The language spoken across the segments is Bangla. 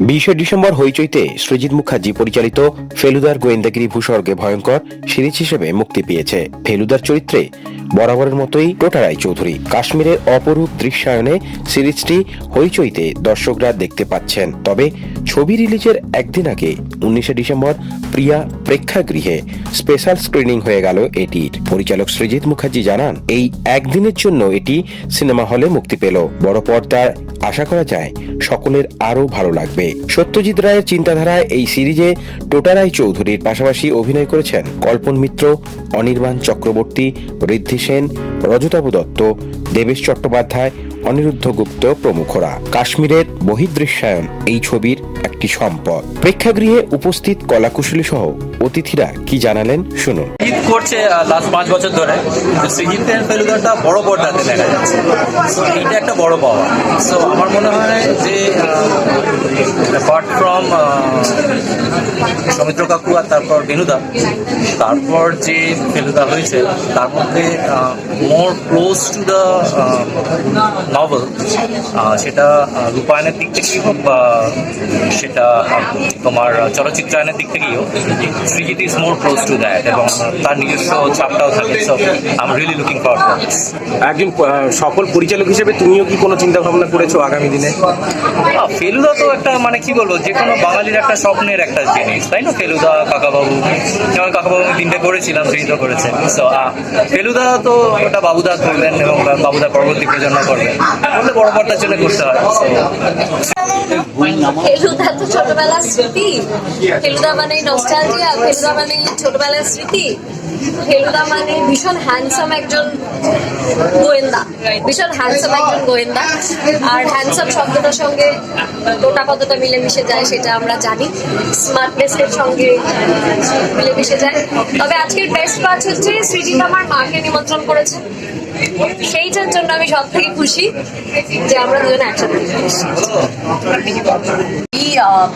বিশে ডিসেম্বর হইচইতে সৃজিত মুখার্জি পরিচালিত ফেলুদার গোয়েন্দাগিরি ভূস্বর্গে ভয়ঙ্কর সিরিজ হিসেবে মুক্তি পেয়েছে। ফেলুদার চরিত্রে বরাবরের মতোই টোটা রায় চৌধুরী। কাশ্মীরের অপরূপ দৃশ্যায়নে সিরিজটি হইচইতে দর্শকরা দেখতে পাচ্ছেন। তবে ছবি রিলিজের একদিন আগে উনিশে ডিসেম্বর প্রিয়া প্রেক্ষাগৃহে স্পেশাল স্ক্রিনিং হয়ে গেল এটির। পরিচালক সৃজিত মুখার্জি জানান, এই একদিনের জন্য এটি সিনেমা হলে মুক্তি পেল। বড় পর্দায় আশা করা যায় সকলের আরও ভালো লাগবে। সত্যজিৎ রায়ের চিন্তাধারায় এই সিরিজে টোটা রায় চৌধুরীর পাশাপাশি অভিনয় করেছেন কল্পন মিত্র, অনির্বাণ চক্রবর্তী, ঋদ্ধি সেন, রজতাভ দত্ত, দেবেশ চট্টোপাধ্যায় অনিরুদ্ধ গুপ্ত প্রমুখরা। কাশ্মীরের বহির্দৃশ্যায়ন এই ছবির একটি সম্পদ। প্রেক্ষাগৃহে উপস্থিত কলাকুশলী সহ অতিথিরা কি জানালেন শুনুন। ঈদ করছে লাস্ট পাঁচ বছর ধরে। তো সৃজিতের ফেলুদাটা বড় পর্দাতে দেখা যাচ্ছে। So, এইটা একটা বড় পাওয়া। সো আমার মনে হয় যে অ্যাপার্ট ফ্রম সৌমিত্র কাকু আর তারপর বেনুদা তারপর যে ফেলুদা হয়েছে তার মধ্যে more close to the novel সেটা রূপায়ণের দিক থেকেই হোক বা সেটা তোমার চলচ্চিত্রায়নের দিক থেকেই হোক Srijit is more close to that এবং তার নিজস্ব ছাপটাও থাকে। So I am really looking for একজন সফল পরিচালক হিসেবে তুমিও কি কোনো চিন্তা ভাবনা করেছ আগামী দিনে? ফেলুদা তো একটা মানে কি বলব যে কোনো বাঙালির একটা স্বপ্নের একটা জিনিস তাই না? ফেলুদা কাকাবাবু যেমন কাকাবাবু আমি তিনটে করেছিলাম সৃজিত করেছে। সো ফেলুদা তো ওটা বাবুদা করবেন এবং বাবুদা পরবর্তী প্রজন্ম করবেন বললে বড় পর্দার জন্য করতে হয়। ফেলুদা তো ছোটবেলার স্মৃতি। ফেলুদা মানে নস্টালজিয়া ফেলুদা মানে ছোটবেলার স্মৃতি। ফেলুদা মানে ভীষণ হ্যান্ডসাম একজন গোয়েন্দা। ভীষণ হ্যান্ডসাম একজন গোয়েন্দা। আর হ্যান্ডসাম শব্দটার সঙ্গে টোটা কতটা মিলেমিশে যায়, সেটা আমরা জানি। স্মার্টনেসের সঙ্গে মিলেমিশে যায়। তবে আজকের বেস্ট পার্ট হচ্ছে সৃজিত আমার মাকে নিমন্ত্রণ করেছে। সেইটার জন্য আমি সব থেকে খুশি যে আমরা দুজন একসাথে এই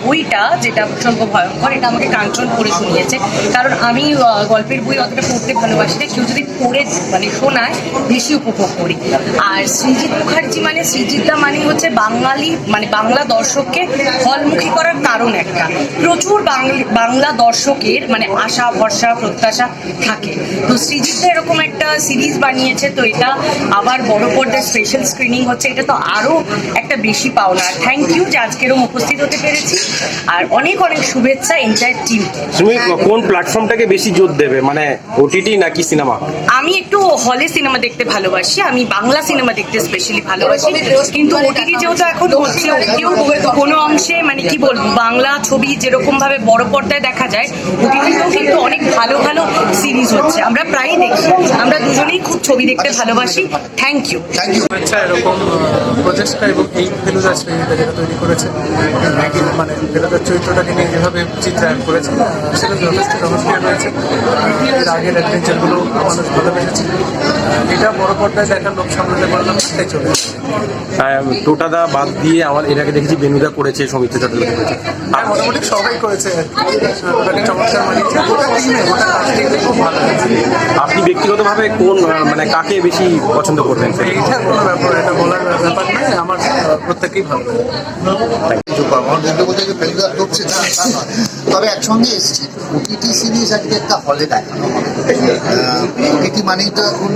বইটা যেটা প্রসঙ্গ ভয়ঙ্কর, এটা আমাকে কাঞ্চন পড়ে শুনিয়েছে। কারণ আমি গল্পের বই অতটা পড়তে ভালোবাসি না। কেউ যদি পড়ে মানে শোনায়, বেশি উপভোগ করি। আর সৃজিত মুখার্জি মানে সৃজিতদা মানে হচ্ছে বাঙালি মানে বাংলা দর্শককে হলমুখী করার কারণ একটা। প্রচুর বাংলা দর্শকের মানে আশা, ভরসা, প্রত্যাশা থাকে। তো সৃজিতদা এরকম একটা সিরিজ বানিয়েছে, তো এটা আবার বড় পর্দায় স্পেশাল স্ক্রিনিং হচ্ছে। এটা তো আরও একটা বেশি পাওনা। থ্যাংক ইউ যে আজকে এরকম উপস্থিত হতে পেরেছি। আর অনেক অনেক শুভেচ্ছা এন্টায়ার টিম তুমি কোন প্ল্যাটফর্মটাকে বেশি জোর দেবে? মানে ওটিটি নাকি সিনেমা আমি একটু হলে সিনেমা দেখতে ভালোবাসি আমি বাংলা সিনেমা দেখতে স্পেশালি ভালোবাসি। কিন্তু ওটিটি যেহেতু এখন হচ্ছে ওটিও কোনো অংশে মানে কি বলব বাংলা ছবি যেরকম ভাবে বড় পর্দায় দেখা যায় ওটিটিতেও কিন্তু অনেক ভালো ভালো সিরিজ হচ্ছে। আমরা প্রায়ই দেখি। আমরা দুজনেই খুব ছবি দেখতে ভালোবাসি। থ্যাংক ইউ ইচ্ছা এরকম আহ, প্রচেষ্টা এবং এই ফেলুদা যেটা তৈরি করেছে। নাকি মানে ফেলুদার চরিত্রটাকে নিয়ে যেভাবে চিত্রায়ন করেছে সেটা যথেষ্ট জনপ্রিয় রয়েছে। এর আগের অ্যাডভেঞ্চারগুলো মানুষ ভালোবেসেছে। এটা বড় পর্দায় দেখার লোক সামলাতে পারলাম তাই চলে টোটাদা বাদ দিয়ে আমার এর আগে দেখেছি বেনুদা করেছে সৌমিত্র চট্টোপাধ্যায় করেছে। হ্যাঁ মোটামুটি সবাই করেছে। আর ওটাকে চমৎকার মানিয়েছে। ওটা টিমে ওটা কাজটি খুব ভালো আপনি ব্যক্তিগতভাবে কোন মানে কাকে বেশি পছন্দ করবেন? এইটা কোনো ব্যাপার এটা বলার ব্যাপার নয় আমার প্রত্যেকেই ভালো লাগে। তবে একসঙ্গে এসেছি। ওটিটি সিরিজ আজকে একটা হলে দেখানো ওটিটি মানেই তো এখন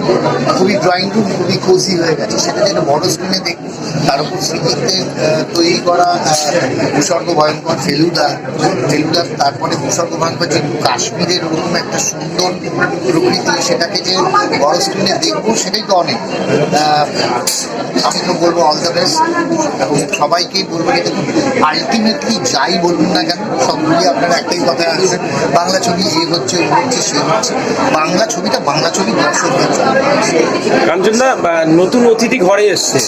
খুবই ড্রয়িং রুম খুবই কোজি হয়ে গেছে। সেটা যেন বড় স্ক্রিনে দেখব। তার উপর শ্রীজিতের তৈরি করা ভূস্বর্গ ভয়ঙ্কর ফেলুদা ফেলুদা, তারপরে ভূস্বর্গ ভয়ঙ্কর যে কাশ্মীরের ওরকম একটা সুন্দর প্রকৃতি, সেটাকে যে বড় স্ক্রিনে দেখব, সেটাই তো অনেক। আমি তো বলব অল দ্য বেস্ট এবং সবাইকেই বলব যে দেখুন আলটিমেটলি যাই বলুন না কেন সবগুলি আপনারা একটাই কথা আসছেন বাংলা ছবি এ হচ্ছে ও হচ্ছে সে হচ্ছে। বাংলা ছবিটা বাংলা ছবি জন্য। কাঞ্চনদা নতুন অতিথি ঘরে এসছে।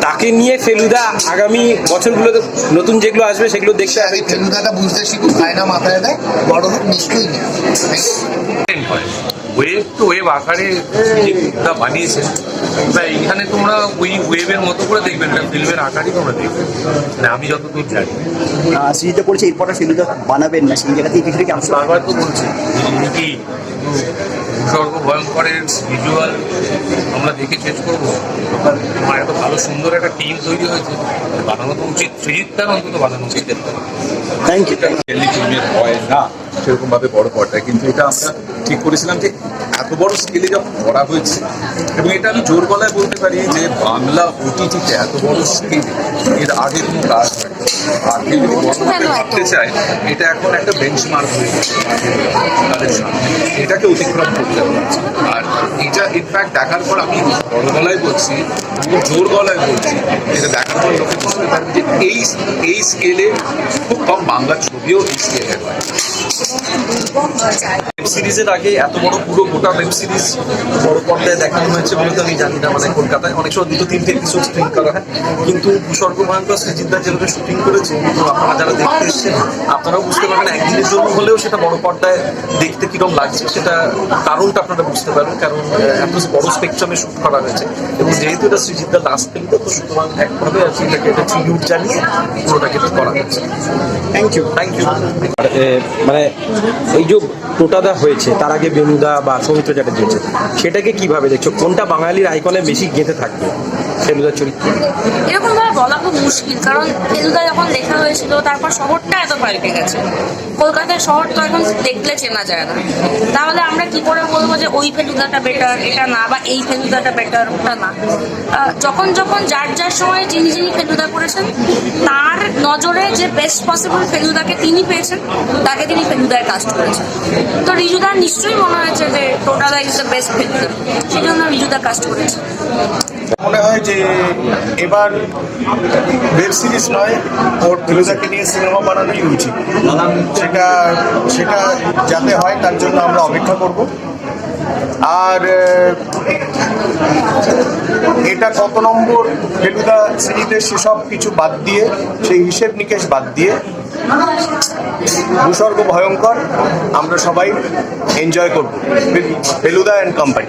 তাকে নিয়ে ফেলুদা আগামী বছরগুলোতে নতুন যেগুলো আসবে সেগুলো দেখতে এই ফেলুদাটা বুঝতে শিখুন আয়না মাথায় দেয় বড় হোক নিশ্চয়ই নেই ওয়েব টু ওয়েব আকারে যেটা বানিয়েছে তা এইখানে তোমরা ওই ওয়েবের মতো করে দেখবে না ফিল্মের আকারই তোমরা দেখবে। মানে আমি যতদূর জানি। সিরিজটা পড়েছে এরপরে ফেলুদা বানাবেন না সেই জায়গা থেকে কিছু কি আসলে বারবার তো বলছি যে কি ভূস্বর্গ ভয়ঙ্করের ভিজুয়াল আমরা দেখে শেষ করব আমার এত ভালো সুন্দর একটা টিম তৈরি হয়েছে বানানো তো উচিত। সৃজিতটার অন্তত বানানো উচিত। থ্যাংক ইউ ফিল্মের হয় না? সেরকম ভাবে বড় পর্দায়। কিন্তু এটা আমরা ঠিক করেছিলাম যে এত বড় স্কেলে যখন করা হয়েছে এবং এটা আমি জোর গলায় বলতে পারি যে বাংলা ওটিটিতে এত বড় স্কেলে এর আগে কোনো কাজ হয় আর কেউ যদি ভাবতে চায় এটা এখন একটা বেঞ্চমার্ক হয়ে গেছে তাদের সামনে। এটাকে অতিক্রম করতে হবে। আর এটা ইনফ্যাক্ট দেখার পর আমি বড় গলায় বলছি জোর গলায় বলছি এটা দেখার পর লোকে বুঝতে পারবে এই এই স্কেলে খুব কম বাংলা ছবিও এই স্কেলে হয়। ওয়েব সিরিজের আগে এত বড় পুরো গোটা ওয়েব সিরিজ বড় পর্দায় দেখানো হয়েছে বলে তো আমি জানি না মানে কলকাতায় অনেক সময় দুটো তিনটে এপিসোড স্ট্রিম করা হয়। কিন্তু ভূস্বর্গ ভয়ঙ্কর সৃজিতদা যেভাবে শুটিং করেছে তো আপনারা যারা দেখতে এসেছেন, আপনারাও বুঝতে পারবেন একদিনের জন্য হলেও সেটা বড় পর্দায় দেখতে কীরকম লাগছে, সেটা কারণটা আপনারা বুঝতে পারবেন। কারণ এত বড় স্পেকট্রামে শুট করা হয়েছে। এবং যেহেতু এটা সৃজিতদা লাস্ট ফিল্ম তো সুতরাং একভাবে আর কি এটাকে একটা ট্রিবিউট জানিয়ে কিন্তু করা হচ্ছে থ্যাংক ইউ থ্যাংক ইউ মানে এই যে টোটাদা হয়েছে তার আগে বেনুদা বা সৌমিত্র চ্যাটার্জি হয়েছে সেটাকে কীভাবে দেখছ? কোনটা বাঙালির আইকনে বেশি গেঁথে থাকবে? ফেলুদার এরকম ভাবে বলা খুব মুশকিল, কারণ ফেলুদা যখন লেখা হয়েছিল, তারপর শহরটা এত পাল্টে গেছে। কলকাতার শহর তো এখন দেখলে চেনা যায় না। তাহলে আমরা কি করে বলব যে ওই ফেলুদাটা বেটার এটা না, বা এই ফেলুদাটা বেটার ওটা না? যখন যখন যার যার সময় যিনি যিনি ফেলুদা করেছেন, তার নজরে যে বেস্ট পসিবল ফেলুদাকে তিনি পেয়েছেন, তাকে তিনি ফেলুদায় কাস্ট করেছেন। তো রিজুদার নিশ্চয়ই মনে হয়েছে যে Totada is the best Feluda. সেই জন্য রিজুদা কাস্ট করেছে। মনে হয় যে এবার ওয়েব সিরিজ নয়, ওর ফিলোজাকে নিয়ে সিনেমা বানানোই উচিত। সেটা সেটা যাতে হয়, তার জন্য আমরা অপেক্ষা করব। আর এটা কত নম্বর ফেলুদা সিরিজের সেসব কিছু বাদ দিয়ে, সেই হিসেব নিকেশ বাদ দিয়ে, ভূস্বর্গ ভয়ঙ্কর, আমরা সবাই এনজয় করব। Feluda and company